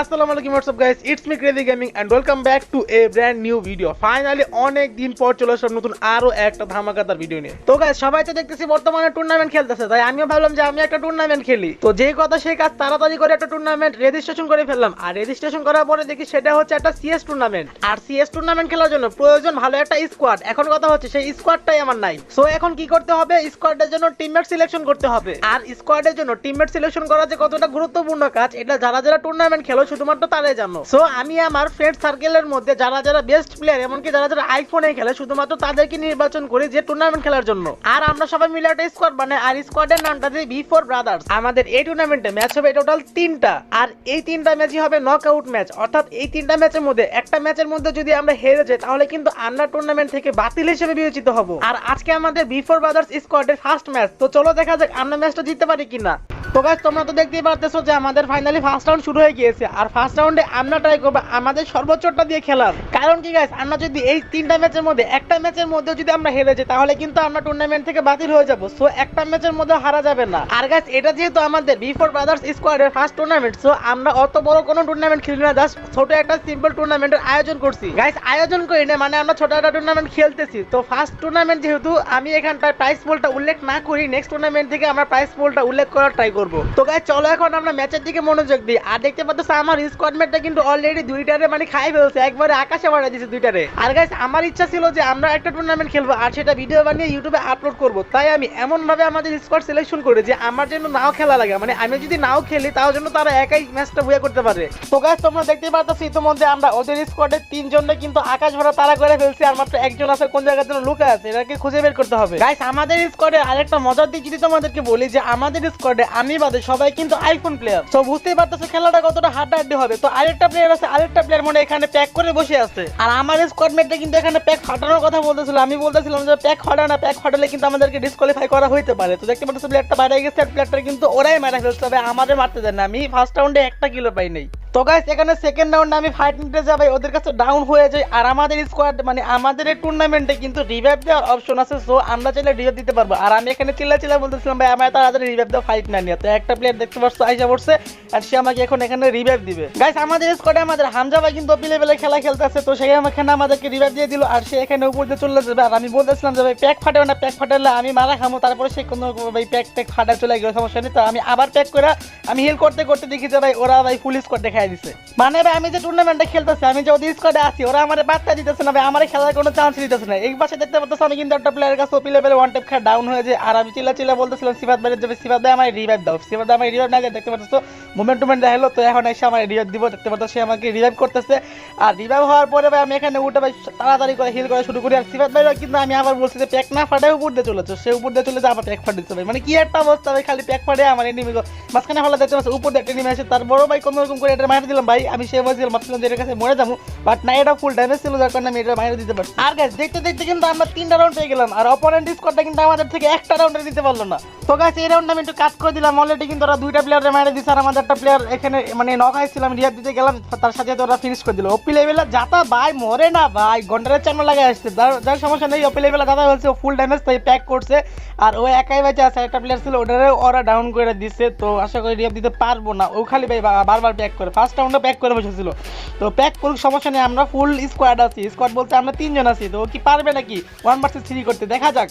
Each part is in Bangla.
আসসালামু আলাইকুম what's up guys it's me Crazy Gaming welcome back to a brand new video finally অনেক দিন পর চলে আসলাম নতুন আরও একটা ভিডিও নিয়ে। তো গাইস সবাই তো দেখতেছি বর্তমানে টুর্নামেন্ট খেলতেছে, তাই আমিও ভাবলাম যে আমি একটা টুর্নামেন্ট খেলি। তো কথা সেই কাজ তাড়াতাড়ি করে একটা টুর্নামেন্ট রেজিস্ট্রেশন করে ফেললাম, আর রেজিস্ট্রেশন করার পরে দেখি সেটা হচ্ছে একটা সিএস টুর্নামেন্ট আর সিএস টুর্নামেন্ট খেলার জন্য প্রয়োজন ভালো একটা স্কোয়াড এখন কথা হচ্ছে সেই স্কোয়াডটাই আমার নাই। সো এখন কি করতে হবে? স্কোয়াডের জন্য টিমমেট সিলেকশন করতে হবে। আর স্কোয়াডের জন্য টিমমেট সিলেকশন করা যে কতটা গুরুত্বপূর্ণ কাজ, এটা যারা যারা টুর্নামেন্ট খেলো শুধুমাত্র তারাই জানো। সো আমি আমার ফ্রেন্ড সার্কেলের মধ্যে যারা যারা বেস্ট প্লেয়ার এমনকি যারা যারা আইফোনে খেলে, শুধুমাত্র তাদেরকে নির্বাচন করি যে টুর্নামেন্ট খেলার জন্য। আর আমরা সবাই মিলে একটা স্কোয়াড বানাই, আর স্কোয়াডের নামটা দিয়ে বি ফোর ব্রাদার্স আমাদের এই টুর্নামেন্টে ম্যাচ হবে টোটাল তিনটা। আর এই তিনটা ম্যাচই হবে নক আউট ম্যাচ অর্থাৎ এই তিনটা ম্যাচের মধ্যে, একটা ম্যাচের মধ্যে যদি আমরা হেরে যাই, তাহলে কিন্তু আমরা টুর্নামেন্ট থেকে বাতিল হিসেবে বিবেচিত হব। আর আজকে আমাদের বি ফোর ব্রাদার্স স্কোয়াডের ফার্স্ট ম্যাচ তো চলো দেখা যাক আমরা ম্যাচটা জিততে পারি কিনা। তো গাইস তোমরা তো দেখতেই পারতেছো যে আমাদের ফাইনালি ফার্স্ট রাউন্ড শুরু হয়ে গিয়েছে। আর ফার্স্ট রাউন্ডে আমরা ট্রাই করব আমাদের সর্বোচ্চটা দিয়ে খেলার। কারণ কি গাইস আমরা যদি এই তিনটা ম্যাচের মধ্যে, একটা ম্যাচের মধ্যে যদি আমরা হেরে যাই, তাহলে কিন্তু আমরা টুর্নামেন্ট থেকে বাতিল হয়ে যাব। সো একটা ম্যাচের মধ্যে হারা যাবে না। আর গাইস এটা যেহেতু আমাদের বি ফোর ব্রাদার্স স্কোয়াডের ফার্স্ট টুর্নামেন্ট সো আমরা অত বড় কোনো টুর্নামেন্ট খেলি না জাস্ট ছোট একটা সিম্পল টুর্নামেন্টের আয়োজন করছি। গাইস আয়োজন করি না মানে আমরা ছোট একটা টুর্নামেন্ট খেলতেছি। তো ফার্স্ট টুর্নামেন্ট যেহেতু আমি এখানটায় প্রাইস পোলটা উল্লেখ না করি নেক্সট টুর্নামেন্ট থেকে আমরা প্রাইস পোলটা উল্লেখ করার ট্রাই করব। তো গাইস চলো এখন আমরা ম্যাচের দিকে মনোযোগ দিই। আর দেখতে পাচ্ছ, আমার স্কোয়াডমেটটা কিন্তু অলরেডি দুইটারে মানে খাই ফেলছে। একবারে আকাশে বাড়াই দিয়েছে দুইটারে। আর গাইস আমার ইচ্ছা ছিল যে আমরা একটা টুর্নামেন্ট খেলব, আর সেটা ভিডিও বানিয়ে ইউটিউবে আপলোড করব। তাই আমি এমন ভাবে আমাদের স্কোয়াড সিলেকশন করি যে আমার জন্য নাও খেলা লাগে। মানে আমি যদি নাও খেলি, তাও জন্য তারা একাই ম্যাচটা বুয়া করতে পারে। তো গাইস তোমরা দেখতেই পাচ্ছ, ইতিমধ্যে আমরা ওদের স্কোয়াডের তিনজনকে কিন্তু আকাশ ভরা তারা করে ফেলছি, আর মাত্র একজন আছে, কোন জায়গায় যেন লুকা আছে, এটাকে খুঁজে বের করতে হবে। গাইস আমাদের স্কোয়াডে আরেকটা মজার দিক যদি তোমাদেরকে বলি, যে আমাদের স্কোয়াডে আমি বাদে সবাই কিন্তু আইফোন প্লেয়ার তো বুঝতেই পারতেছো খেলাটা কতটা হাড্ডাহাড্ডি হবে। তো আরেকটা প্লেয়ার আছে, আরেকটা প্লেয়ার মনে এখানে প্যাক করে বসে আছে। আর আমার স্কোয়াডমেটটা কিন্তু এখানে প্যাক ফাটানোর কথা বলতেছিল। আমি বলতেছিলাম যে প্যাক ফাটা না প্যাক ফাটালে কিন্তু আমাদেরকে ডিসকোয়ালিফাই করা হইতে পারে। তো দেখতে পাচ্ছ প্লেয়ারটা বাইরে গেছে আর প্লেয়ারটা কিন্তু ওরাই মারা ফেলছে, তবে আমাদের মারতে দেন না। আমি ফার্স্ট রাউন্ডে একটা কিলো পাই নাই। তো গাইস এখানে সেকেন্ড রাউন্ডে আমি ফাইট নিতে যাই ওদের কাছে ডাউন হয়ে যায় আর আমাদের স্কোয়াড মানে আমাদের এই টুর্নামেন্টে কিন্তু রিভাইভ দেওয়ার অপশন আছে। সো আমরা চাইলে রিভাইভ দিতে পারব। আর আমি এখানে চিল্লা চিল্লা বলতেছিলাম, ভাই আমার তাড়াতাড়ি রিভাইভ দেওয়া ফাইট না নিয়ে। তো একটা প্লেয়ার দেখতে পাচ্ছ, আইসা পড়ছে। আর সে আমাকে এখন এখানে রিভাইভ দিবে। গাইস আমাদের স্কোয়াডে আমাদের হামজা ভাই কিন্তু অপি লেভেলে খেলা খেলতেছে। তো সেই এখানে আমাদেরকে রিভাইভ দিয়ে দিল। আর সে এখানে উপর দিয়ে চলে যাবে। আর আমি বলতেছিলাম যে, ভাই প্যাক ফাটাবে না প্যাক ফাটালে আমি মারা খামো। তারপরে সে কোনো, ভাই প্যাক ট্যাক ফাটা চলে গেল, সমস্যা নেই। তো আমি আবার প্যাক করে, আমি হিল করতে করতে দেখি যে, ভাই, ওরা, ভাই ফুল স্কোয়াড দেখাই দিছে। মানে ভাই, আমি যে টুর্নামেন্টে খেলতেছি, আমি যে ওদের স্কোয়াডে আছি, ওরা আমার বার্তা দিতেছে না ভাই, আমার খেলার কোনো চান্স দিতেছে না। এই পাশে দেখতে পাচ্ছ, আমি কিন্তু একটা প্লেয়ারের কাছে ওপি লেভেলে ওয়ান টেপ খেয়ে ডাউন হয়ে যায় আর আমি চিল্লা চিল্লা বলতেছিলাম সিবাদ ভাই যাবে সিবাদ ভাই আমার রিভাইভ দাও। সিবাদ ভাই আমার রিভাইভ না দেখতে পাচ্ছ মুভমেন্ট টুমেন্ট দেখাল তো এখন এসে আমার রিভাইভ দিব, দেখতে পাচ্ছ, সে আমাকে রিভাইভ করতেছে। আর রিভাইভ হওয়ার পরে ভাই, আমি এখানে উঠে ভাই, তাড়াতাড়ি করে হিল করা শুরু করি, আর সিবাদ ভাই কিন্তু আমি আবার বলছি যে, প্যাক না ফাটাই উপর দিয়ে চলেছে সে উপর দিয়ে চলে যায় আবার প্যাক ফাটিচ্ছে ভাই। মানে কি একটা অবস্থা ভাই, খালি প্যাক ফাটে আমার এনিমি মাঝখানে হলে দেখতে পাচ্ছি, উপর দিয়ে এনিমি আসে, তার বড় ভাই কোনো রকম করে এটা মাইরে দিলাম ভাই। আমি সে বলছিলাম ভাবছিলাম যে এর কাছে মরে যাব বাট না, এটা ফুল ড্যামেজ ছিল, যার কারণে আমি এটা মাইরে দিতে পারছি। আর গাছ দেখতে দেখতে কিন্তু আমরা তিনটা রাউন্ড পেয়ে গেলাম, আর অপোনেন্ট স্কোয়াডটা কিন্তু আমাদের থেকে একটা রাউন্ডে দিতে পারল না। তো গাছ এই রাউন্ড আমি একটু কাজ করে দিলাম অলরেডি কিন্তু ওরা দুইটা প্লেয়ারে মাইরে দিচ্ছে আর আমাদের একটা প্লেয়ার এখানে মানে নক আইছিলাম রিয়াদ দিতে গেলাম, তার সাথে তো ওরা ফিনিশ করে দিল। ওপি লেভেলে যাতা ভাই, মরে না ভাই, গন্ডারের চান্ন লাগে আসছে। যার সমস্যা নেই ওপি লেভেলে দাদা বলছে ফুল ড্যামেজ তাই প্যাক করছে। আর ও একাই বেঁচে আছে, একটা প্লেয়ার ছিল, ওটারে ওরা ডাউন করে দিচ্ছে তো আশা করি রিয়াব দিতে পারব না। ও খালি ভাই, বারবার প্যাক করে। ফার্স্ট রাউন্ডে প্যাক করে বসেছিল। তো প্যাক করুক, সমস্যা নেই, আমরা ফুল স্কোয়াড আছি। স্কোয়াড বলতে আমরা তিনজন আছি, তো কি পারবে নাকি? ওয়ান ভার্সেস থ্রি করতে। দেখা যাক।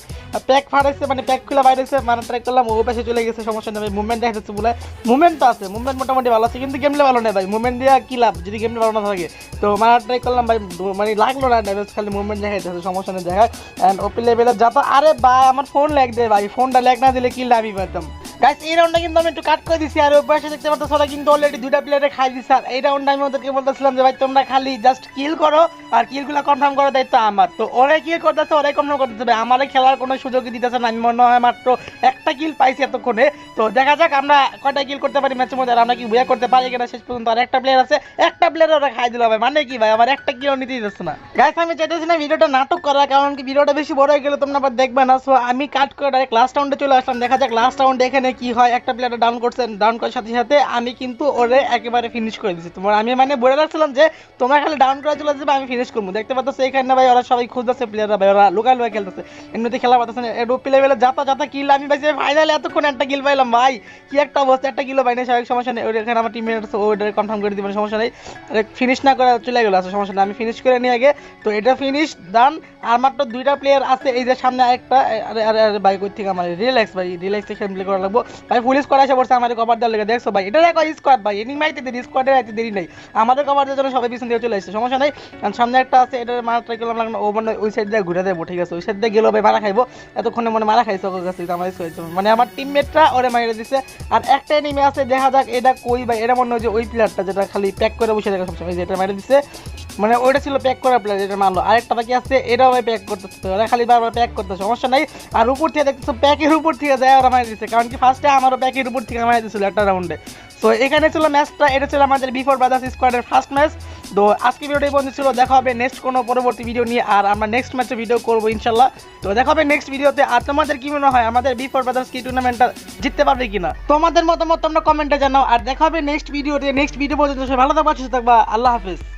প্যাক ফাটাইছে মানে প্যাক খুলে বাইরেছে মানে ট্রাই করলাম, ও পাশে চলে গেছে, সমস্যা নেই মুভমেন্ট দেখা যাচ্ছে বলে। মুভমেন্ট তো আছে মুভমেন্ট মোটামুটি ভালো আছে, কিন্তু গেমলে ভালো নেই ভাই। মুভমেন্ট দিয়ে কি লাভ? যদি গেমলে ভালো না থাকে। তো মারা ট্রাই করলাম ভাই মানে লাগল না ড্যামেজ খালি মুভমেন্ট দেখা যাচ্ছে সমস্যা নেই, দেখা অ্যান্ড ওপি লেভেলে যাতো আরে ভাই, আমার ফোন ল্যাগ দেয় ভাই ফোনটা ল্যাগ না দিলে কি লাভই পেতাম গাইস এই রাউন্ডটা কিন্তু আমি একটু কাট করে দিছি, আর ওই পাশে দেখতে পাচ্ছ ওরা কিন্তু অলরেডি দুইটা প্লেয়ারে খাই দিছে। আর এই রাউন্ডে আমি ওদেরকে বলতেছিলাম যে, ভাই, তোমরা খালি জাস্ট কিল করো, আর কিলগুলো কনফার্ম করার দায়িত্ব আমার। তো ওরা কিল করতেছে, ওরাই কনফার্ম করতেছে, ভাই, আমারে খেলার কোনো সুযোগই দিতেছে না। আমি মনে হয় মাত্র একটা কিল পাইছি এতক্ষণে। তো দেখা যাক আমরা কয়টা কিল করতে পারি ম্যাচের মধ্যে, আর আমরা কি বুয়া করতে পারি কিনা শেষ পর্যন্ত। আর একটা প্লেয়ার আছে, একটা প্লেয়ার ওরা খাই দিল, ভাই। মানে কি, ভাই? আমার একটা কিল নিতে দিতেছে না। গাইস আমি চাইতেছি না ভিডিওটা নাটক করা, কারণ কি ভিডিওটা বেশি বড় হয়ে গেলে তোমরা আবার দেখবে না। সো আমি কাট করে ডাইরেক্ট লাস্ট রাউন্ডে চলে আসলাম। দেখা যাক লাস্ট রাউন্ডে এখানে মানে কি হয়, একটা প্লেয়ার ডাউন করছেন ডাউন করার সাথে সাথে আমি কিন্তু ওরে একেবারে ফিনিশ করে দিচ্ছি তোমার আমি মানে বলে রাখছিলাম যে, তোমরা খালি ডাউন করে চলে যাবে আমি ফিনিশ করব। দেখতে পাচ্ছ এখানে ভাই ওরা সবাই খুঁজতেছে প্লেয়াররা ভাই ওরা লোকাল লোকাল খেলতেছে। এমনিতে খেলা পাচ্ছে না। রুপি লেভেলে যাতা যাতা কিল আমি ভাই ফাইনালে এতক্ষণ একটা কিল পাইলাম, ভাই। কি একটা অবস্থা, একটা কিলো পাই না স্বাভাবিক সমস্যা নেই। ওই এখানে আমার টিমমেট আছে ওইটা কনফার্ম করে দিবেন সমস্যা নেই। ফিনিশ না করে চলে গেলো আছে সমস্যা নেই। আমি ফিনিশ করে নিয়ে আগে। তো এটা ফিনিশ ডান আর মাত্র দুইটা প্লেয়ার আছে, এই যে সামনে একটা আরে ভাই কই থেকে আমার? রিল্যাক্স ভাই, রিল্যাক্স থেকে প্লে করা লাগবো। ভাই ফুল স্কোয়াড এসে পড়ছে আমাদের কভার দেওয়ার লেগে, দেখছ ভাই? এটা দেখো স্কোয়াড ভাই এনিমি মাইতে দেরি স্কোয়াডের আইতে দেরি নাই। আমাদের কভার দেওয়ার জন্য সবাই পিছন দিয়ে চলে আসছে, সমস্যা নাই। কারণ সামনে একটা আছে এটা মারা ট্রাই করলাম, লাগল, ও মানে ওই সাইড দিয়ে ঘুরে দেবো, ঠিক আছে? ওই সাইড দিয়ে গেলো ভাই মারা খাইবো। এতক্ষণে মনে মারা খাইছে ওর কাছে, আমার মানে আমার টিমমেটরা ওরে মাইরে দিছে। আর একটা এনিমি আছে, দেখা যাক এটা কই ভাই, এটা মনে হয় যে ওই প্লেয়ারটা যেটা খালি প্যাক করে বসে থাকে সবসময় যেটা মাইরে দিছে। মানে ওইটা ছিল প্যাক করা প্লেয়ার যেটা মারলো আরেকটা বাকি আছে, এটাও ভাই প্যাক করতেছে, ওরা খালি বারবার প্যাক করতে সমস্যা নাই। আর উপর থেকে দেখতেছো প্যাকের উপর থেকে যায় ওরা মারি দিচ্ছে কারণ কি ফার্স্টে আমারও প্যাকের উপর থেকে মারি দিছিল একটা রাউন্ডে তো এখানে ছিল ম্যাচটা এটা ছিল আমাদের বিফোর ব্রাদার্স স্কোয়াডের ফার্স্ট ম্যাচ তো, আজকে ভিডিওটা পর্যন্ত ছিল, দেখা হবে নেক্সট কোনো পরবর্তী ভিডিও নিয়ে, আর আমরা নেক্সট ম্যাচে ভিডিও করব ইনশাল্লাহ। তো, দেখা হবে নেক্সট ভিডিওতে আর তোমাদের কি মনে হয়, আমাদের বিফোর ব্রাদার্স কি টুর্নামেন্টটা জিততে পারবে কিনা? তোমাদের মতামত তোমরা কমেন্টে জানাও, আর দেখা হবে নেক্সট ভিডিওতে নেক্সট ভিডিও পর্যন্ত ভালো থাকবা, সুস্থ থাকবা, আল্লাহ হাফিজ।